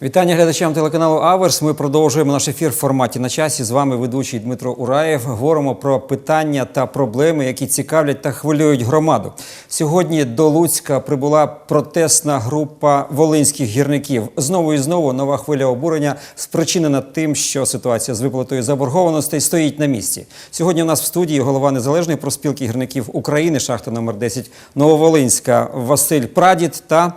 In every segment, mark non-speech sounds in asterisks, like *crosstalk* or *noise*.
Вітання глядачам телеканалу Аверс. Ми продовжуємо наш ефір в форматі на часі. З вами ведучий Дмитро Ураєв. Говоримо про питання та проблеми, які цікавлять та хвилюють громаду. Сьогодні до Луцька прибула протестна група волинських гірників. Знову і знову нова хвиля обурення спричинена тим, що ситуація з виплатою заборгованостей стоїть на місці. Сьогодні у нас в студії голова незалежної проспілки гірників України, шахта номер 10 Нововолинська Василь Прадід та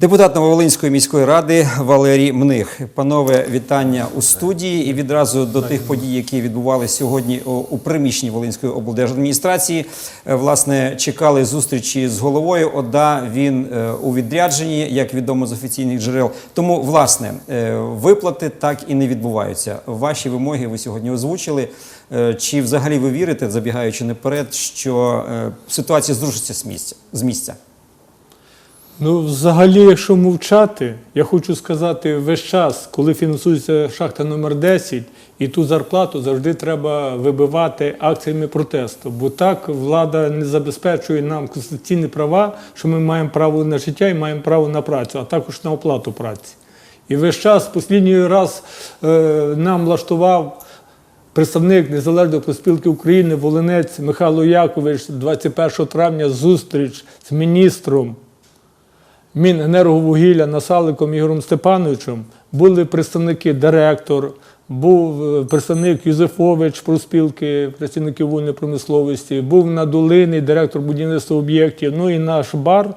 Депутат Нововолинської міської ради Валерій Мних. Панове, вітання у студії і відразу до тих подій, які відбувалися сьогодні у- приміщенні Волинської облдержадміністрації. Е, Власне, чекали зустрічі з головою ОДА. Він е, у відрядженні, як відомо з офіційних джерел. Тому, власне, е, виплати так і не відбуваються. Ваші вимоги ви сьогодні озвучили. Чи взагалі ви вірите, забігаючи наперед, що ситуація зрушиться з місця? З місця? Ну, взагалі, якщо мовчати, я хочу сказати, весь час, коли фінансується шахта номер 10, і ту зарплату завжди треба вибивати акціями протесту. Бо так влада не забезпечує нам конституційні права, що ми маємо право на життя і маємо право на працю, а також на оплату праці. І весь час, останній раз е, нам влаштував представник Незалежної проспілки України Волинець Михайло Якович 21 травня зустріч з міністром Міненерговугілля Насаликом Ігорем Степановичем були представники директор, був е, представник Юзефович проспілки працівників вугільної промисловості, був Надолиний, директор будівництва об'єктів, ну і наш бар.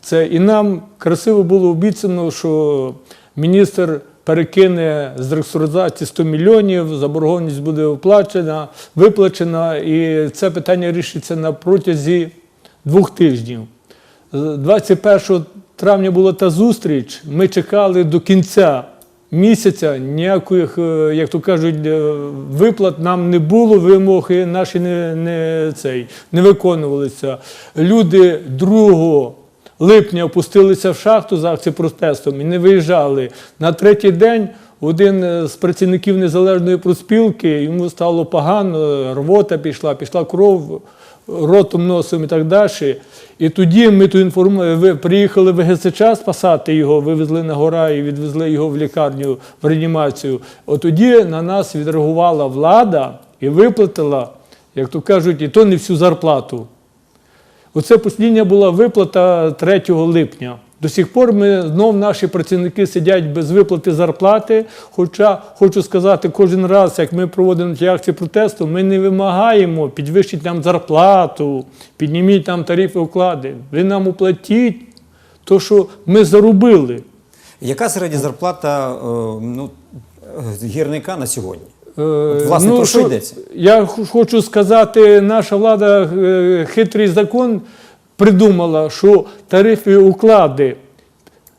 Це і нам красиво було обіцяно, що міністр перекине з реструктуризації 100 мільйонів, заборгованість буде оплачена, виплачена, і це питання рішиться на протязі двох тижнів. 21 травня була та зустріч. Ми чекали до кінця місяця. Ніяких, е, як то кажуть, е, виплат нам не було, вимоги наші не, не, цей, не виконувалися. Люди 2 липня опустилися в шахту за акцією протестом і не виїжджали. На третій день один е, з працівників незалежної проспілки, йому стало погано, рвота пішла, пішла кров ротом, носом і так далі. І тоді ми ту інформацію, ви приїхали в ГСЧ спасати його, вивезли на гора і відвезли його в лікарню в реанімацію. От тоді на нас відреагувала влада і виплатила, як то кажуть, і то не всю зарплату. Оце послідня була виплата 3 липня. До сих пор ми знов наші працівники сидять без виплати зарплати. Хоча хочу сказати, кожен раз, як ми проводимо ті акції протесту, ми не вимагаємо підвищити нам зарплату, підніміть нам тарифи уклади. Ви нам оплатіть то, що ми заробили. Яка середня зарплата е, ну, гірника на сьогодні? Е, От, власне, про що йдеться? Я хочу сказати, наша влада е, хитрий закон придумала, що тарифи уклади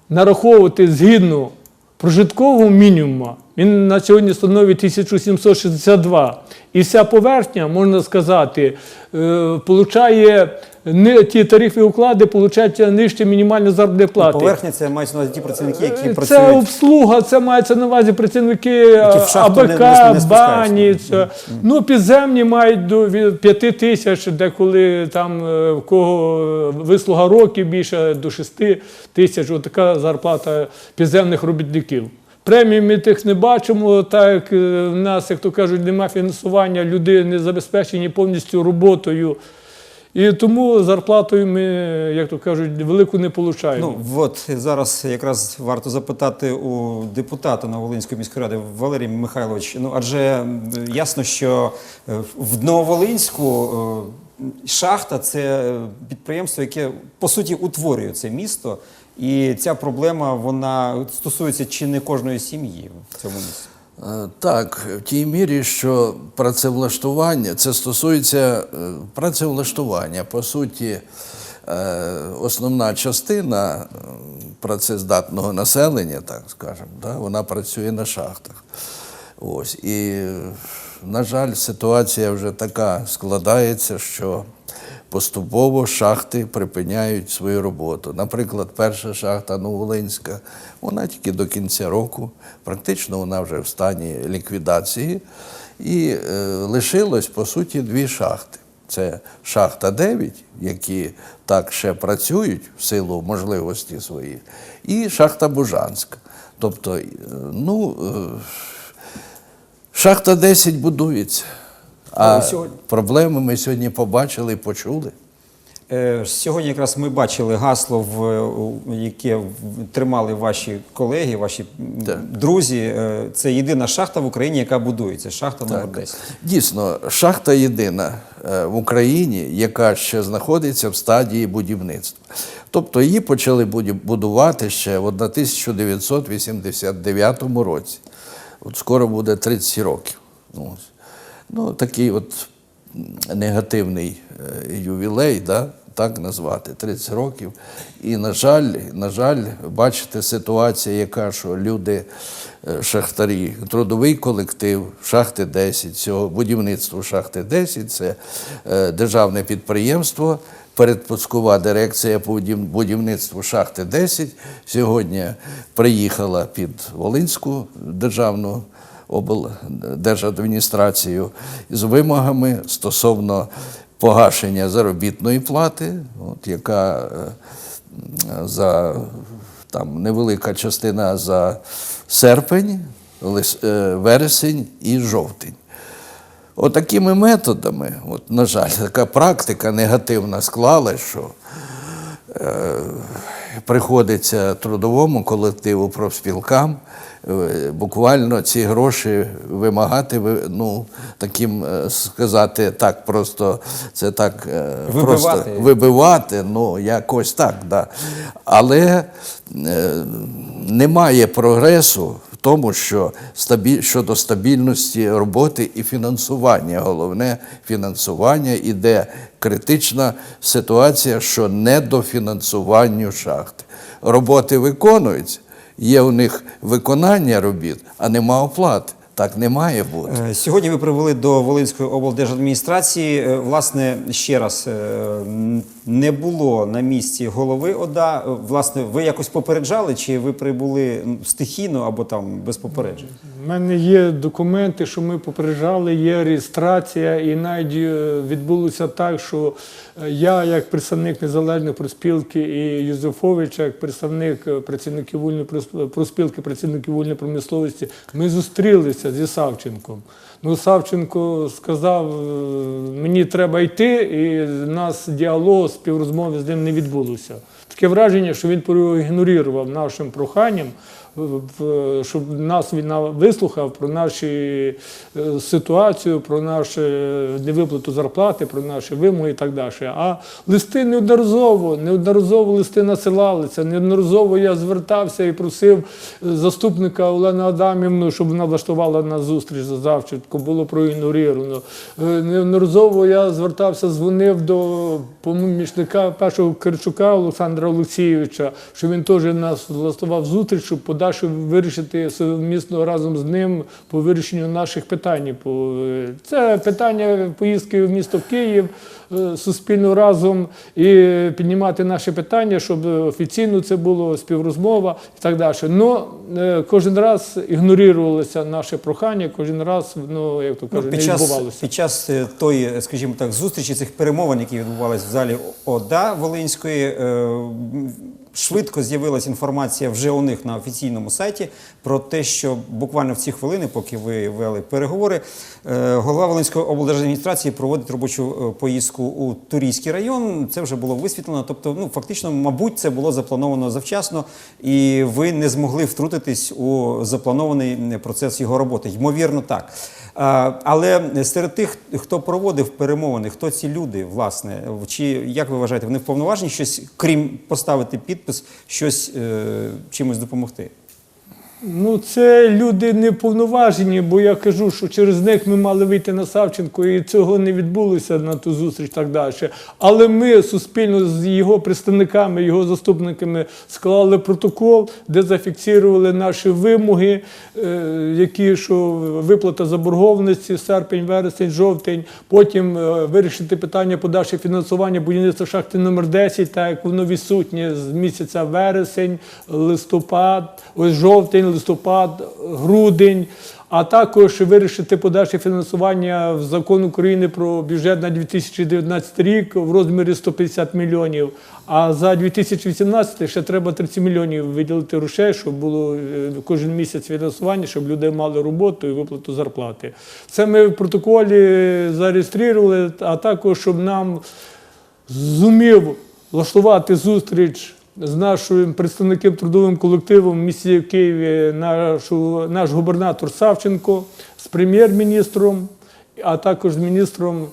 нараховувати згідно прожиткового мінімуму. Він на сьогодні становить 1762. І вся поверхня, можна сказати, е, получає не ті тарифи уклади, получаються нижче мінімальної заробітної плати. Поверхня це мається на увазі ті працівники, які Це працюють. обслуга, це мається на увазі працівники не- АБК, не- не бані. Це. Ну, підземні мають до від 5 тисяч, деколи там е, в кого вислуга років більше до 6 тисяч. Отака зарплата підземних робітників. Премії ми тих не бачимо, так як е, в нас, як то кажуть, немає фінансування, люди не забезпечені повністю роботою. І тому зарплатою ми, як то кажуть, велику не отримуємо. Ну от зараз якраз варто запитати у депутата Нововолинської міської ради Валерій Михайлович. Ну адже ясно, що е, в Нововолинську е, шахта це підприємство, яке по суті утворює це місто, і ця проблема вона стосується чи не кожної сім'ї в цьому місті. Е, Так, в тій мірі, що працевлаштування, це стосується е, працевлаштування. По суті, е, основна частина працездатного населення, так скажемо, да, вона працює на шахтах. Ось. І, на жаль, ситуація вже така складається, що поступово шахти припиняють свою роботу. Наприклад, перша шахта Новолинська, вона тільки до кінця року, практично вона вже в стані ліквідації. І е, лишилось, по суті, дві шахти. Це шахта 9, які так ще працюють в силу можливості своїх, і шахта Бужанська. Тобто, е, ну, е, шахта 10 будується. А сьогодні- проблеми ми сьогодні побачили і почули. Е, Сьогодні якраз ми бачили гасло, яке тримали ваші колеги, ваші Так. друзі. Е, Це єдина шахта в Україні, яка будується. Шахта номер 10. Дійсно, шахта єдина е, в Україні, яка ще знаходиться в стадії будівництва. Тобто її почали будувати ще в 1989 році. От скоро буде 30 років. Ну, такий от негативний е, ювілей, да? так назвати, 30 років. І, на жаль, на жаль, бачите, ситуація, яка, що люди, е, шахтарі, трудовий колектив, шахти 10, цього будівництво шахти 10 це е, державне підприємство. Передпускова дирекція по будівництву шахти 10 сьогодні приїхала під Волинську державну облдержадміністрацію з вимогами стосовно погашення заробітної плати, от, яка е, за там невелика частина за серпень, е, вересень і жовтень. Отакими методами, от, на жаль, така практика негативна склалась, що е, приходиться трудовому колективу профспілкам буквально ці гроші вимагати, ну, таким е, сказати, так просто це так е, просто Вибивати. вибивати, ну якось так, да. Але е, немає прогресу в тому, що стабіль, щодо стабільності роботи і фінансування. Головне фінансування іде критична ситуація, що недофінансуванню шахти. Роботи виконуються, є у них виконання робіт, а нема оплат. Так не має бути. Е, Сьогодні ви привели до Волинської облдержадміністрації. Е, Власне, ще раз е, не було на місці голови ОДА. Власне, ви якось попереджали, чи ви прибули стихійно або там без попереджень? У мене є документи, що ми попереджали, є реєстрація, і навіть е, відбулося так, що е, я, як представник незалежної проспілки, і Юзефович, як представник е, працівників вольної прос- проспілки, працівників вольної промисловості, ми зустрілися зі Савченком. Ну, Савченко сказав, е, мені треба йти, і в нас діалог, співрозмови з ним не відбулося. Таке враження, що він проігнорував нашим проханням, щоб нас він вислухав про нашу ситуацію, про нашу невиплату зарплати, про наші вимоги і так далі. А листи неодноразово, неодноразово листи насилалися. Неодноразово я звертався і просив е, заступника Олену Адамівну, щоб вона влаштувала на зустріч за Завченко, було проігноровано. Е, Неодноразово я звертався, дзвонив до помічника першого Кирчука Олександра Олексійовича, що він теж нас влаштував зустріч, щоб подальше вирішити совмісно разом з ним по вирішенню наших питань. Е, Це питання поїздки в місто Київ е, суспільно разом і піднімати наші питання, щоб офіційно це було співрозмова і так далі. Но е, кожен раз ігнорувалося наше прохання, кожен раз ну, як то Ну, кажуть, під, не час, відбувалося. під час тої, скажімо так, зустрічі цих перемовин, які відбувалися в залі ОДА Волинської, швидко з'явилася інформація вже у них на офіційному сайті про те, що буквально в ці хвилини, поки ви вели переговори, е, голова Волинської облдержадміністрації проводить робочу е, поїздку у Турійський район. Це вже було висвітлено. Тобто, ну фактично, мабуть, це було заплановано завчасно, і ви не змогли втрутитись у запланований е, процес його роботи. Ймовірно, так. Але серед тих, хто проводив перемовини, хто ці люди, власне, чи як ви вважаєте, вони вповноважені щось, крім поставити підпис, щось е, чимось допомогти? Ну, це люди не повноважені, бо я кажу, що через них ми мали вийти на Савченко, і цього не відбулося на ту зустріч так далі. Але ми суспільно з його представниками, його заступниками склали протокол, де зафіксували наші вимоги, е, які що виплата заборгованості, серпень, вересень, жовтень. Потім е, вирішити питання подальше фінансування будівництва шахти номер 10, так як воно відсутнє з місяця вересень, листопад, ось жовтень, листопад, грудень, а також вирішити подальше фінансування в закон України про бюджет на 2019 рік в розмірі 150 мільйонів. А за 2018 ще треба 30 мільйонів виділити грошей, щоб було е, кожен місяць фінансування, щоб люди мали роботу і виплату зарплати. Це ми в протоколі зареєстрували, а також щоб нам зумів влаштувати зустріч з нашим представником трудовим колективом в місті Києві, нашу, наш губернатор Савченко з прем'єр-міністром, а також з міністром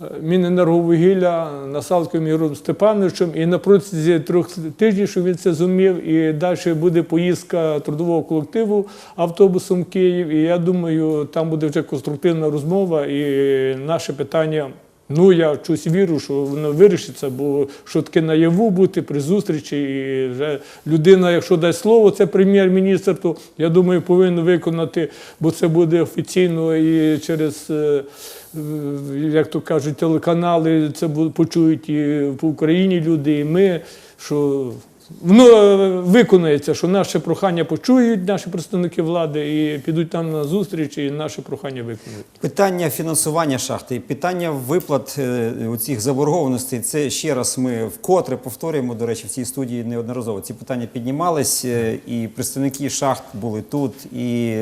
е, Міненерговугілля Насалком Ігорем Степановичем. І на протязі трьох тижнів, щоб він це зумів, і далі буде поїздка трудового колективу автобусом в Київ. І я думаю, там буде вже конструктивна розмова і наше питання. Ну, я щось вірю, що воно вирішиться, бо що таке наяву бути при зустрічі, і вже людина, якщо дасть слово, це прем'єр-міністр, то я думаю, повинен виконати, бо це буде офіційно і через, е, як то кажуть, телеканали це почують і по Україні люди, і ми, що воно е, виконається, що наше прохання почують, наші представники влади, і підуть нам на зустріч, і наше прохання виконують. Питання фінансування шахти, питання виплат е, у цих заборгованостей. Це ще раз ми вкотре повторюємо. До речі, в цій студії неодноразово ці питання піднімались, е, і представники шахт були тут, і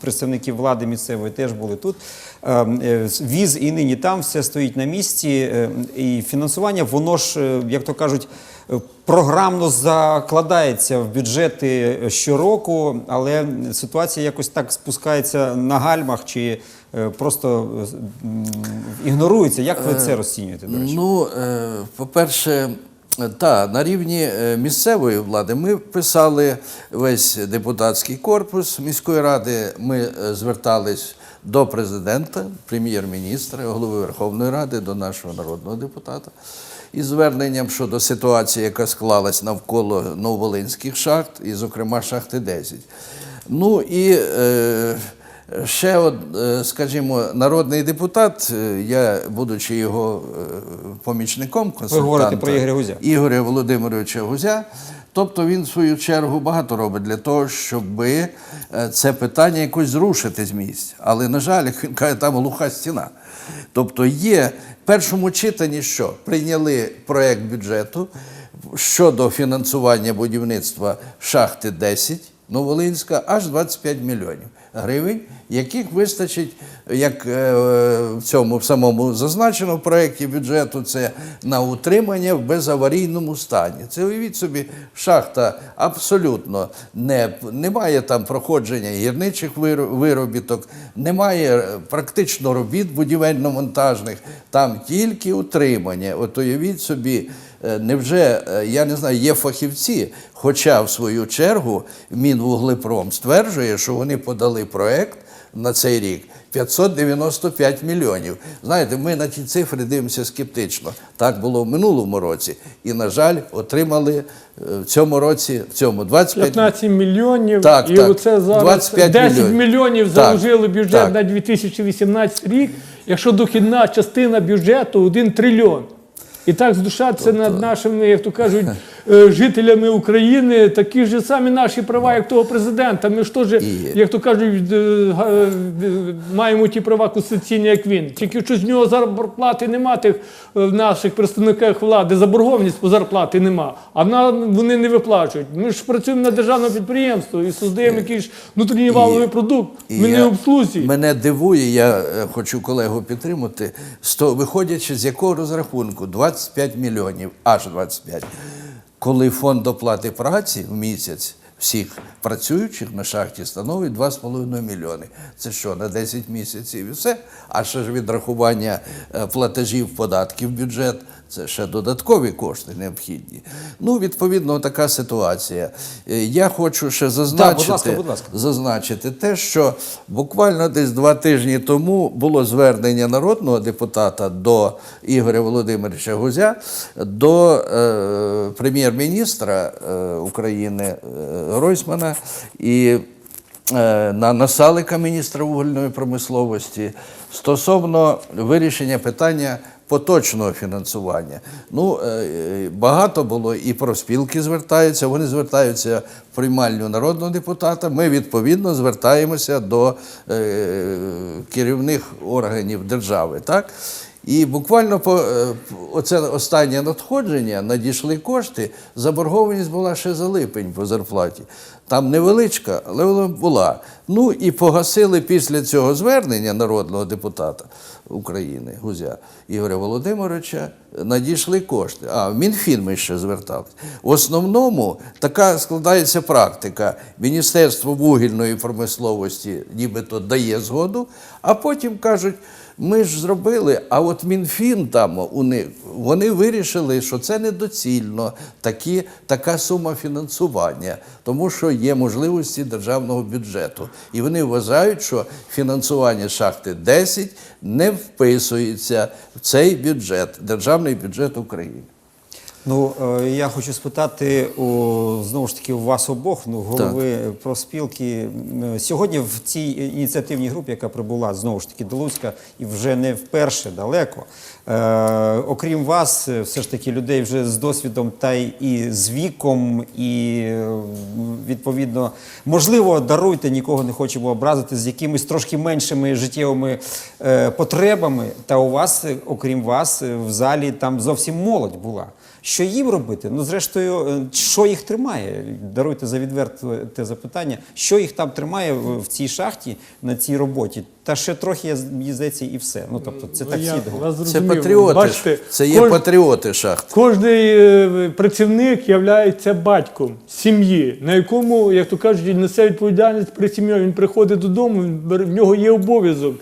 представники влади місцевої теж були тут. Е, е, Віз і нині там все стоїть на місці. І фінансування, воно ж, як то кажуть. Е, Програмно закладається в бюджети щороку, але ситуація якось так спускається на гальмах чи е, просто е, ігнорується. Як ви це розцінюєте? До речі? Ну, е, по-перше, та, на рівні е, місцевої влади ми писали весь депутатський корпус міської ради. Ми е, звертались до президента, прем'єр-міністра, голови Верховної Ради, до нашого народного депутата. Із зверненням щодо ситуації, яка склалась навколо нововолинських шахт, і, зокрема, шахти 10. Ну і е, Ще, от, е, скажімо, народний депутат, е, я, будучи його е, помічником, Гузя. Ігоря Володимировича Гузя. Тобто він, в свою чергу, багато робить для того, щоб це питання якось зрушити з місць. Але, на жаль, як *laughs* він каже, там глуха стіна. Тобто є в першому читанні, що прийняли проєкт бюджету щодо фінансування будівництва шахти 10 Новолинська аж 25 мільйонів гривень, яких вистачить, як е, в цьому в самому зазначено в проєкті бюджету, це на утримання в безаварійному стані. Це уявіть собі, шахта абсолютно не, немає там проходження гірничих виро- виробіток, немає е, практично робіт будівельно-монтажних, там тільки утримання. От уявіть собі. Е, Невже е, я не знаю, є фахівці, хоча в свою чергу Мінвуглепром стверджує, що вони подали проект на цей рік 595 мільйонів. Знаєте, ми на ті цифри дивимося скептично. Так було в минулому році, і на жаль, отримали е, в цьому році, в цьому 25 15 мільйонів, Так, і так. оце зараз 25 10 мільйонів. мільйонів заложили бюджет так. на 2018 рік, якщо дохідна частина бюджету 1 трильйон. І так здушатися над нашими, як то кажуть, *laughs* жителями України, такі ж самі наші права, як того президента. Ми ж теж, як то кажуть, е, е, маємо ті права конституційні, як він. Тільки що з нього зарплати нема тих е, наших представниках влади, заборгованість по зарплати нема, а нам вони не виплачують. Ми ж працюємо на державному підприємстві і создаємо якийсь внутрішній валовий продукт. Ми не обслузі. Мене дивує, я е, хочу колегу підтримати, сто, виходячи з якого розрахунку 25 мільйонів, аж 25, коли фонд оплати праці в місяць всіх працюючих на шахті становить 2,5 мільйони. Це що, на 10 місяців і все? А ще ж відрахування е, платежів податків в бюджет, це ще додаткові кошти необхідні. Ну, відповідно, така ситуація. Е, Я хочу ще зазначити, ласка, будь ласка. зазначити те, що буквально десь два тижні тому було звернення народного депутата до Ігоря Володимировича Гузя до е, прем'єр-міністра е, України е, Гройсмана і е, на Насалика, міністра вугільної промисловості, стосовно вирішення питання поточного фінансування. Ну, е, багато було і профспілки звертаються, вони звертаються в приймальню народного депутата. Ми відповідно звертаємося до е, керівних органів держави. Так? І буквально по е, оце останнє надходження надійшли кошти. Заборгованість була ще за липень по зарплаті. Там невеличка, але вона була. Ну і погасили після цього звернення народного депутата України Гузя Ігоря Володимировича. Надійшли кошти. А в Мінфін ми ще звертались. В основному така складається практика. Міністерство вугільної промисловості нібито дає згоду, а потім кажуть. Ми ж зробили, а от Мінфін там у них вони вирішили, що це недоцільно, такі, така сума фінансування, тому що є можливості державного бюджету. І вони вважають, що фінансування шахти 10 не вписується в цей бюджет, державний бюджет України. Ну, е, я хочу спитати у, знову ж таки у вас обох, ну, голови профспілки. М, Сьогодні в цій ініціативній групі, яка прибула знову ж таки до Луцька, і вже не вперше далеко. Е, окрім вас, е, все ж таки людей вже з досвідом та й і з віком, і е, відповідно, можливо, даруйте, нікого не хочемо образити, з якимись трошки меншими життєвими е, потребами. Та у вас, е, окрім вас, е, в залі там зовсім молодь була. Що їм робити? Ну, зрештою, е, що їх тримає? Даруйте за відверте те запитання. Що їх там тримає в, цій шахті на цій роботі? Та ще трохи я здається, і все. Ну тобто, це так всі говорять. вас Це патріоти. Бачите, це є кож- патріоти шахти. Кожний е, працівник є батьком сім'ї, на якому, як то кажуть, несе відповідальність перед сім'єю. Він приходить додому, він бере- в нього є обов'язок.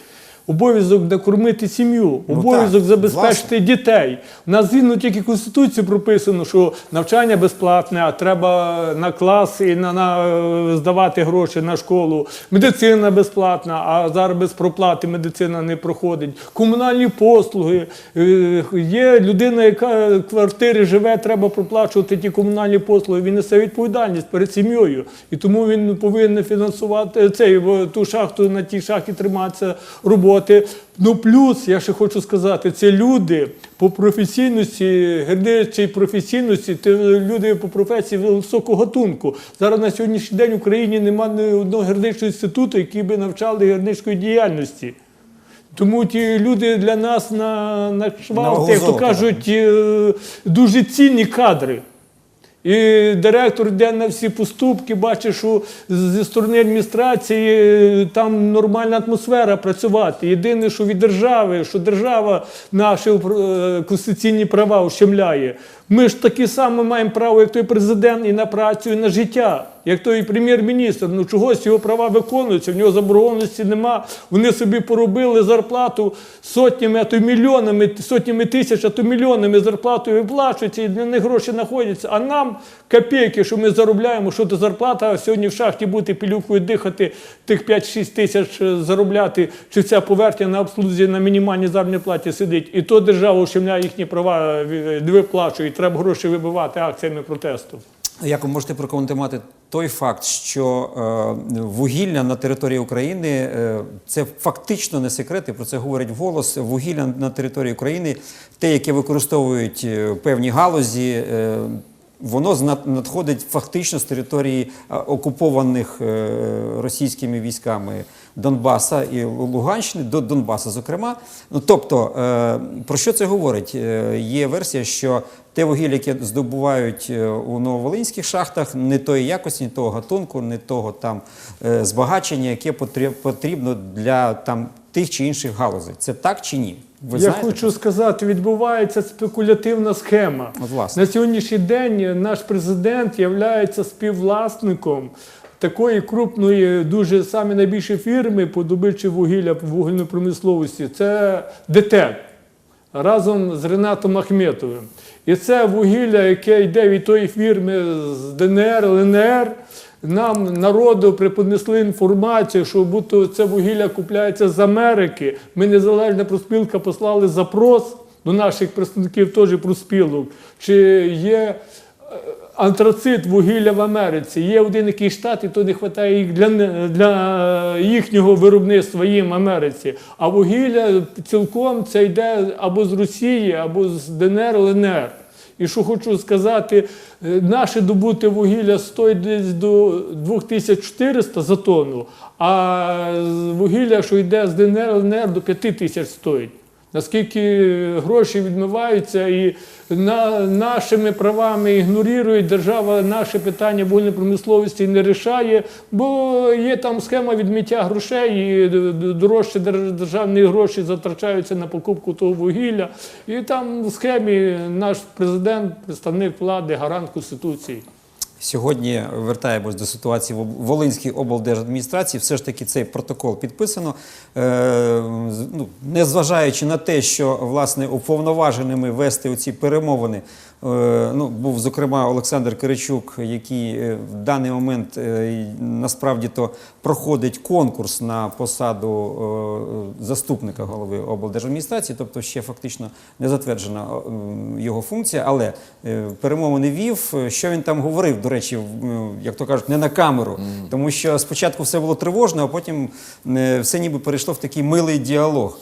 Обов'язок накормити сім'ю, Ну, обов'язок так, забезпечити дітей. У нас згідно тільки Конституції прописано, що навчання безплатне, а треба на клас і на, на е, здавати гроші на школу. Медицина безплатна, а зараз без проплати медицина не проходить. Комунальні послуги. Е, Є людина, яка в квартирі живе, треба проплачувати ті комунальні послуги. Він несе відповідальність перед сім'єю. І тому він повинен фінансувати цей ту шахту на тій шахті триматися роботи. Ну плюс, я ще хочу сказати, це люди по професійності, гірничій професійності, це люди по професії високого гатунку. Зараз на сьогоднішній день в Україні немає ні одного гірничого інституту, який би навчали гірничої діяльності. Тому ті люди для нас на, на швалці, вагу як то кажуть, е, дуже цінні кадри. І директор йде на всі поступки, бачить, що зі сторони адміністрації е, там нормальна атмосфера працювати. Єдине, що від держави, що держава наші е, конституційні права ущемляє. Ми ж такі саме маємо право, як той президент, і на працю, і на життя, як той прем'єр-міністр. Ну чогось його права виконуються, в нього заборгованості нема. Вони собі поробили зарплату сотнями, а то мільйонами, сотнями тисяч, а то мільйонами зарплатою виплачуються, і для них гроші знаходяться. А нам копійки, що ми заробляємо, що то зарплата, а сьогодні в шахті бути пілюкою дихати, тих 5-6 тисяч е, заробляти, чи ця поверхня на обслузі на мінімальній заробітній платі сидить. І то держава ущемляє їхні права, е, не виплачує, треба гроші вибивати акціями протесту. Як ви можете прокоментувати той факт, що е, вугілля на території України е, це фактично не секрет, і про це говорять голос. Вугілля на території України, те, яке використовують е, певні галузі. Е, Воно надходить фактично з території е, окупованих е, російськими військами Донбаса і Луганщини до Донбаса, зокрема. Ну тобто, е, про що це говорить? Є версія, що те вугілля, яке здобувають у нововолинських шахтах, не тої якості, не того гатунку, не того там збагачення, яке потріб- потрібно для там тих чи інших галузей. Це так чи ні? Ви Я знаєте? хочу сказати, відбувається спекулятивна схема. От, власне. На сьогоднішній день наш президент є співвласником такої крупної, дуже самі найбільші фірми по добичі вугілля вугільної промисловості. Це ДТЕК разом з Ренатом Ахметовим. І це вугілля, яке йде від тої фірми з ДНР, ЛНР. Нам народу преподнесли інформацію, що будто це вугілля купляється з Америки. Ми незалежна проспілка послали запрос до наших представників теж проспілок, чи є е, антрацит вугілля в Америці. Є один якийсь штат, і то не вистачає їх для, для їхнього виробництва їм в Америці. А вугілля цілком це йде або з Росії, або з ДНР, ЛНР. І що хочу сказати, е, наше добуте вугілля стоїть десь до 2400 за тонну, а вугілля, що йде з ДНР, ЛНР, до 5000 стоїть. Наскільки гроші відмиваються і на, нашими правами ігнорують, держава наше питання вугільної не рішає, бо є там схема відмиття грошей, і дорожчі державні гроші затрачаються на покупку того вугілля. І там в схемі наш президент, представник влади, гарант Конституції. Сьогодні вертаємось до ситуації в Волинській облдержадміністрації. Все ж таки цей протокол підписано. Е, ну, незважаючи на те, що власне уповноваженими вести оці перемовини ну, був зокрема Олександр Киричук, який е, в даний момент е, насправді то проходить конкурс на посаду е, заступника голови облдержадміністрації, тобто ще фактично не затверджена е, його функція, але е, перемовини вів. Е, Що він там говорив, до речі, як то кажуть, не на камеру, тому що спочатку все було тривожно, а потім е, все ніби перейшло в такий милий діалог.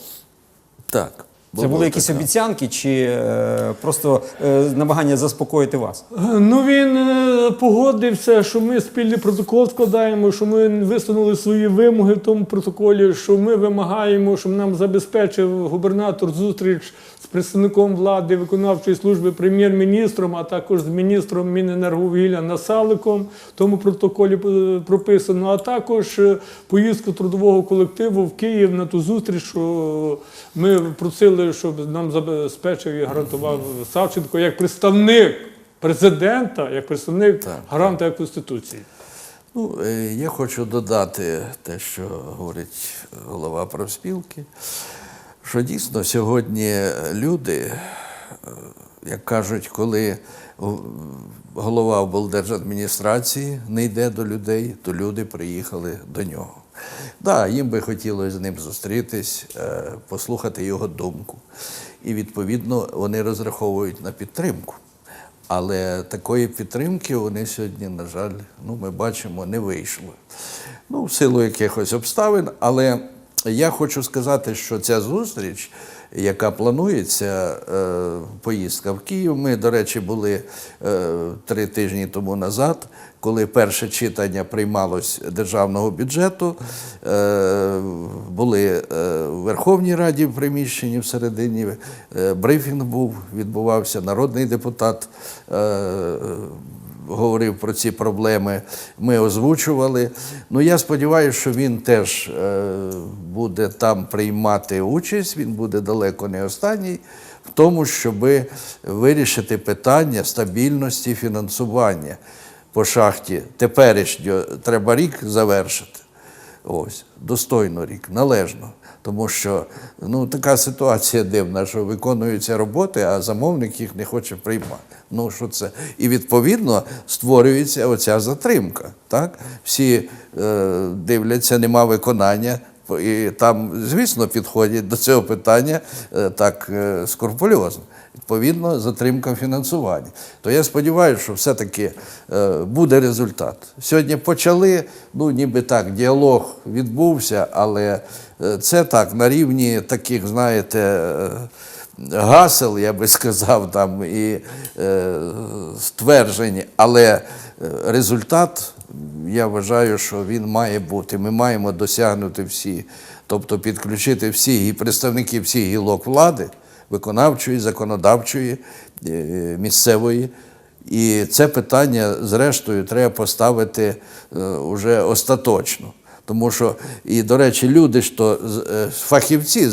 Так. Це були якісь обіцянки чи е, просто е, намагання заспокоїти вас? Ну він е, погодився, що ми спільний протокол складаємо, що ми висунули свої вимоги в тому протоколі, що ми вимагаємо, щоб нам забезпечив губернатор зустріч з представником влади виконавчої служби прем'єр-міністром, а також з міністром Міненерговугілля Насаликом. В тому протоколі е, прописано, а також е, поїздку трудового колективу в Київ на ту зустріч, що ми просили, щоб нам забезпечив і гарантував Савченко як представник президента, як представник Так, гаранта Конституції. Ну, е, я хочу додати те, що говорить голова профспілки, що дійсно сьогодні люди, е, як кажуть, коли голова облдержадміністрації не йде до людей, то люди приїхали до нього. Да, їм би хотілося з ним зустрітись, е, послухати його думку. І відповідно вони розраховують на підтримку. Але такої підтримки вони сьогодні, на жаль, ну, ми бачимо, не вийшли. Ну, в силу якихось обставин. Але я хочу сказати, що ця зустріч, яка планується, е, поїздка в Київ. Ми, до речі, були е, три тижні тому назад, коли перше читання приймалось державного бюджету. Е, були в Верховній Раді в приміщенні всередині. Брифінг був, відбувався народний депутат. Говорив про ці проблеми, ми озвучували. Ну, я сподіваюся, що він теж е, буде там приймати участь, він буде далеко не останній в тому, щоб вирішити питання стабільності фінансування по шахті. Теперішньо треба рік завершити. Ось, достойно рік, належно. Тому що ну, така ситуація дивна, що виконуються роботи, а замовник їх не хоче приймати. Ну, що це? І відповідно створюється оця затримка. Так? Всі е, дивляться, нема виконання. І там, звісно, підходять до цього питання е, так е, скрупульозно. Відповідно, затримка фінансування. То я сподіваюся, що все-таки е, буде результат. Сьогодні почали, ну ніби так, діалог відбувся, але е, це так на рівні таких, знаєте, е, гасел, я би сказав, там і е, стверджень, але результат, я вважаю, що він має бути. Ми маємо досягнути всі, тобто підключити всі і представники всіх гілок влади, виконавчої, законодавчої, е, місцевої. І це питання, зрештою, треба поставити е, уже остаточно. Тому що, і, до речі, люди, що е, фахівці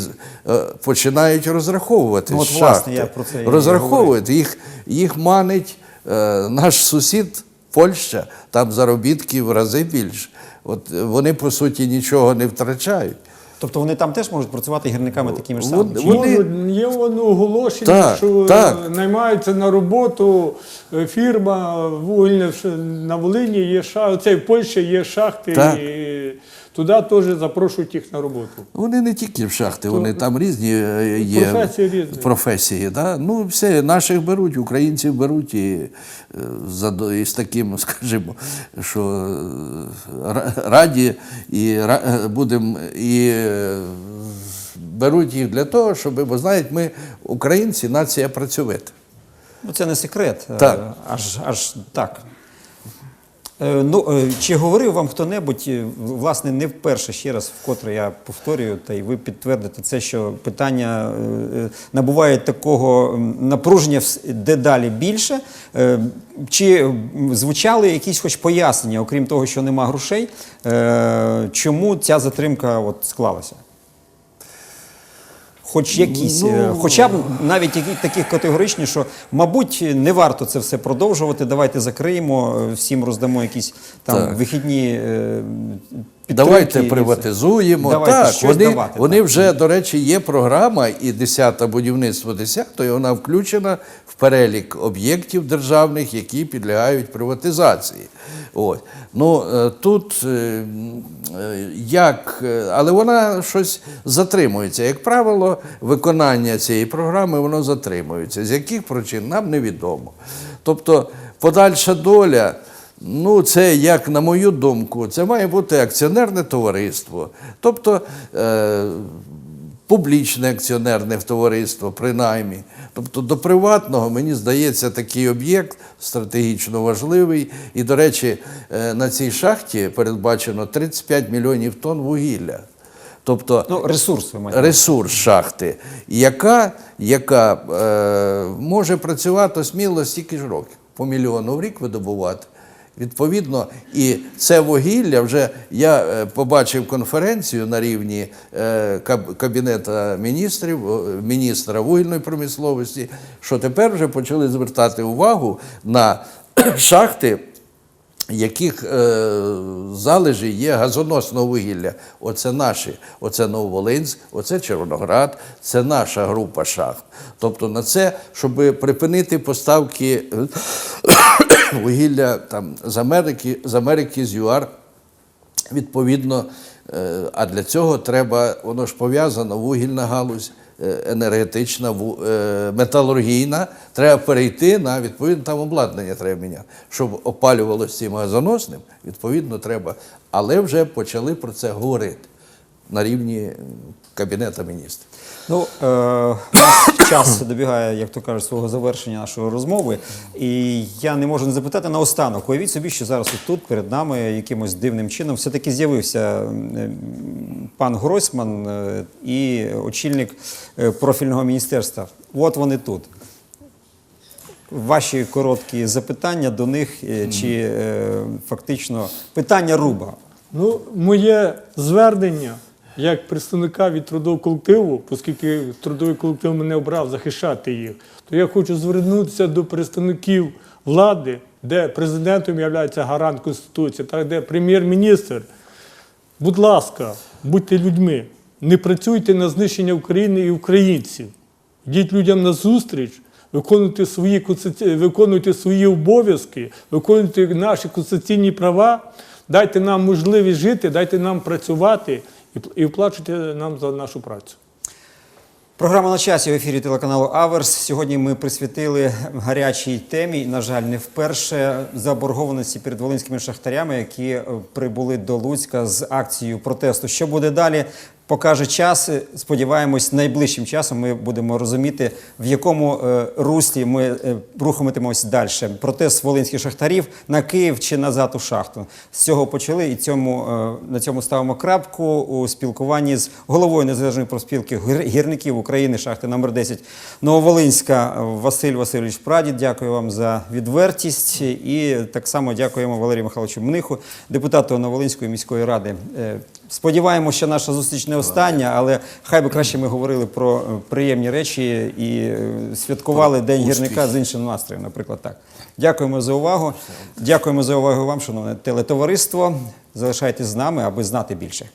е, починають розраховувати Ну, от, з власне, я про це розраховують. Їх, їх манить е, наш сусід Польща, там заробітки в рази більше. От е, вони, по суті, нічого не втрачають. Тобто вони там теж можуть працювати гірниками такими ж самими? вони- Можуть, є воно оголошення, Так, що так. е, наймаються на роботу е, фірма вугільна на Волині є шахти, оце в Польщі є шахти. Так. І, туди теж запрошують їх на роботу. Вони не тільки в шахти, вони там різні е, є Професії різні. професії. Да? Ну, все, наших беруть, українців беруть і, е, і з таким, *laughs* скажімо, що е, раді і е, будемо і е, беруть їх для того, щоб, бо знають, ми українці, нація працьовита. Ну, це не секрет. е, Так. Аж, аж так. Е, Ну, е, чи говорив вам хто-небудь, е, власне, не вперше ще раз, вкотре я повторюю, та й ви підтвердите це, що питання набуває такого напруження дедалі більше. Чи звучали якісь хоч пояснення, окрім того, що нема грошей, чому ця затримка от склалася? Хоч якісь, ну... хоча б навіть які такі категоричні, що, мабуть, не варто це все продовжувати. Давайте закриємо, е, всім роздамо якісь там Так. вихідні е. Давайте приватизуємо. Давайте так, вони, давати, вони так. вже, до речі, є програма, і 10-та будівництво 10-ї, вона включена в перелік об'єктів державних, які підлягають приватизації. Ось. Ну, е, тут е, е, як, але вона щось затримується. Як правило, виконання цієї програми воно затримується. З яких причин нам невідомо. Тобто, подальша доля. Ну, це, як на мою думку, це має бути акціонерне товариство, тобто е, публічне акціонерне товариство, принаймні. Тобто до приватного, мені здається, такий об'єкт стратегічно важливий. І, до речі, е, на цій шахті передбачено 35 мільйонів тонн вугілля. Тобто Ну, ресурс ресурс шахти, яка, яка е, може працювати сміло стільки ж років, по мільйону в рік видобувати. Відповідно, і це вугілля вже я е, побачив конференцію на рівні е, Кабінету міністрів, міністра вугільної промисловості, що тепер вже почали звертати увагу на *clears throat* шахти, яких е, залежі є газоносного вугілля. Оце наші, оце Нововолинськ, оце Червоноград, це наша група шахт. Тобто на це, щоб припинити поставки е, *coughs* вугілля там, з Америки, з Америки, з ЮАР, Відповідно, е, а для цього треба, воно ж пов'язано, вугільна галузь, енергетична, е, металургійна. Треба перейти на відповідно там обладнання треба міняти. Щоб опалювалося цим газоносним, відповідно, треба. Але вже почали про це говорити на рівні Кабінету міністрів. Ну, е, у нас час добігає, як то кажуть, свого завершення нашої розмови. І я не можу не запитати наостанок. Уявіть собі, що зараз тут перед нами якимось дивним чином все-таки з'явився е, пан Гройсман е, і очільник е, профільного міністерства. От вони тут. Ваші короткі запитання до них, чи е, фактично питання руба. Ну, моє звернення як представника від трудового колективу, оскільки трудовий колектив мене обрав захищати їх, то я хочу звернутися до представників влади, де президентом є гарант Конституції, так де прем'єр-міністр. Будь ласка, будьте людьми, не працюйте на знищення України і українців. Йдіть людям на зустріч, виконуйте свої, виконуйте свої обов'язки, виконуйте наші конституційні права, дайте нам можливість жити, дайте нам працювати і пл- вплачуйте нам за нашу працю. Програма на часі в ефірі телеканалу Аверс. Сьогодні ми присвятили гарячій темі, на жаль, не вперше заборгованості перед волинськими шахтарями, які е, прибули до Луцька з акцією протесту. Що буде далі? Покаже час. Сподіваємось, найближчим часом ми будемо розуміти, в якому е, руслі ми е, рухатимемось далі. Протест волинських шахтарів на Київ чи назад у шахту. З цього почали і цьому, е, на цьому ставимо крапку у спілкуванні з головою незалежної профспілки гірників України, шахти номер 10 Нововолинська Василь Васильович Прадід. Дякую вам за відвертість. І так само дякуємо Валерію Михайловичу Мниху, депутату Нововолинської міської ради. Сподіваємося, що наша зустріч не остання, але хай би краще ми говорили про е, приємні речі і е, святкували День гірника з іншим настроєм, наприклад, так. Дякуємо за увагу. Дякуємо за увагу вам, шановне телетовариство. Залишайтесь з нами, аби знати більше.